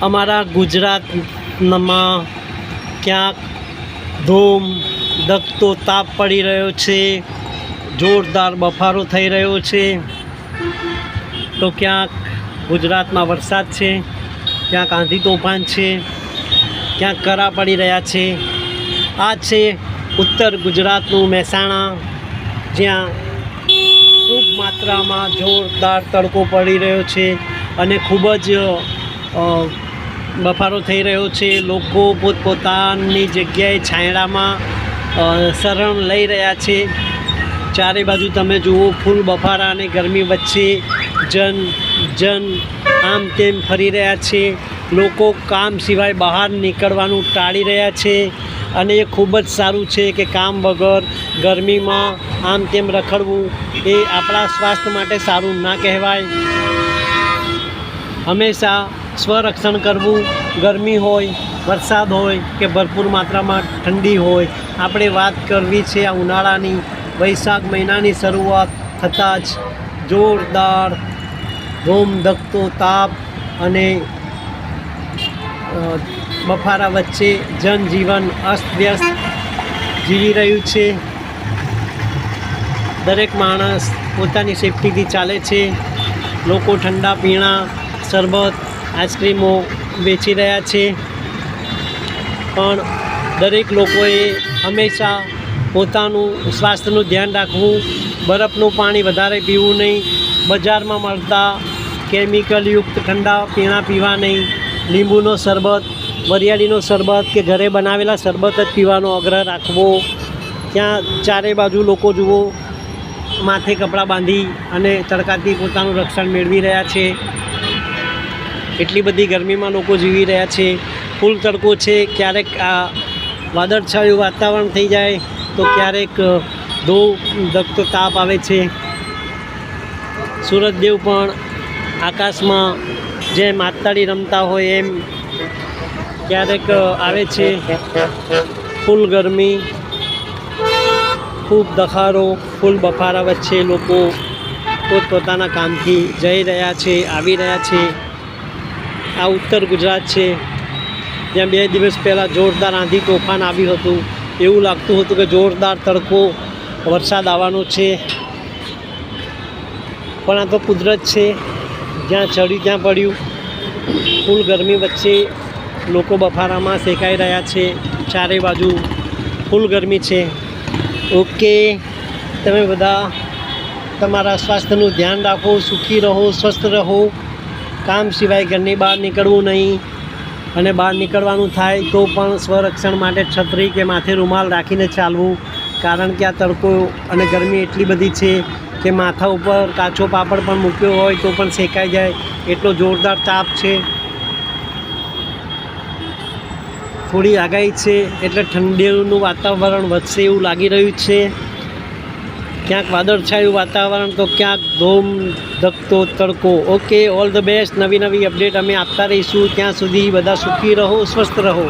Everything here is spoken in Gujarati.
અમારા ગુજરાતમાં ક્યાંક ધૂમ દગતો તાપ પડી રહ્યો છે, જોરદાર બફારો થઈ રહ્યો છે, તો ક્યાંક ગુજરાતમાં વરસાદ છે, ક્યાંક આંધી તોફાન છે, ક્યાંક કરા પડી રહ્યા છે. આ છે ઉત્તર ગુજરાતનું મહેસાણા, જ્યાં ખૂબ માત્રામાં જોરદાર તડકો પડી રહ્યો છે અને ખૂબ જ બફારો થઈ રહ્યો છે. લોકો પોતપોતાની જગ્યાએ છાંયડામાં શરણ લઈ રહ્યા છે. ચારે બાજુ તમે જુઓ, ફૂલ બફારા અને ગરમી વચ્ચે જન જન આમ તેમ ફરી રહ્યા છે. લોકો કામ સિવાય બહાર નીકળવાનું ટાળી રહ્યા છે અને એ ખૂબ જ સારું છે કે કામ વગર ગરમીમાં આમ તેમ રખડવું એ આપણા સ્વાસ્થ્ય માટે સારું ના કહેવાય. હંમેશા સ્વરક્ષણ કરવું, ગરમી હોય, વરસાદ હોય કે ભરપૂર માત્રામાં ઠંડી હોય, આપણે વાત કરવી છે આ ઉનાળાની, વૈશાખ મહિનાની શરૂઆત થતાં જ જોરદાર ધૂમ, ધકતો તાપ અને બફારા વચ્ચે જનજીવન અસ્તવ્યસ્ત જીવી રહ્યું છે. દરેક માણસ પોતાની સેફટીથી ચાલે છે. લોકો ઠંડા પીણા, શરબત આઈસ્ક્રીમો વેચી રહ્યા છે. પણ દરેક લોકોએ હંમેશા પોતાનું સ્વાસ્થ્યનું ધ્યાન રાખવું, બરફનું પાણી વધારે પીવું નહીં, બજારમાં મળતા કેમિકલયુક્ત ઠંડા પીણા પીવા નહીં, લીંબુનો શરબત, વરિયાળીનો શરબત કે ઘરે બનાવેલા શરબત જ પીવાનો આગ્રહ રાખવો. ત્યાં ચારે બાજુ લોકો જુઓ, માથે કપડાં બાંધી અને તડકાથી પોતાનું રક્ષણ મેળવી રહ્યા છે. એટલી બધી ગરમીમાં લોકો જીવી રહ્યા છે, ફૂલ તડકો છે, ક્યારેક આ વાદળછાયું વાતાવરણ થઈ જાય તો ક્યારેક ધો, ધકતો તાપ આવે છે. સૂરજદેવ પણ આકાશમાં જે માતાળી રમતા હોય એમ ક્યારેક આવે છે. ફૂલ ગરમી, ખૂબ દખારો ફૂલ બફારા વચ્ચે લોકો પોતપોતાના કામથી જઈ રહ્યા છે, આવી રહ્યા છે. આ ઉત્તર ગુજરાત છે. જ્યાં બે દિવસ પહેલાં જોરદાર આંધી તોફાન આવ્યું હતું. એવું લાગતું હતું કે જોરદાર તડકો, વરસાદ આવવાનો છે. પણ આ તો કુદરત છે. જ્યાં ચડ્યું ત્યાં પડ્યું. ફૂલ ગરમી વચ્ચે લોકો બફારામાં શેકાઈ રહ્યા છે. ચારે બાજુ ફૂલ ગરમી છે. ઓકે તમે બધા તમારા સ્વાસ્થ્યનું ધ્યાન રાખો, સુખી રહો, સ્વસ્થ રહો. કામ સિવાય ઘરની બહાર નીકળવું નહીં અને બહાર નીકળવાનું થાય તો પણ સ્વરક્ષણ માટે છત્રી કે માથે રૂમાલ રાખીને ચાલવું. કારણ કે આ તડકો અને ગરમી એટલી બધી છે કે માથા ઉપર કાચો પાપડ પણ મૂક્યો હોય તો પણ શેકાઈ જાય. એટલો જોરદાર તાપ છે. થોડી આગાહી છે એટલે ઠંડીનું વાતાવરણ વધશે એવું લાગી રહ્યું છે. ક્યાંક વાદળછાયું વાતાવરણ, તો ક્યાંક ધૂમ, ધકતો, તડકો. ઓકે ઓલ ધ બેસ્ટ નવી નવી અપડેટ અમે આપતા રહીશું. ત્યાં સુધી બધા સુખી રહો, સ્વસ્થ રહો.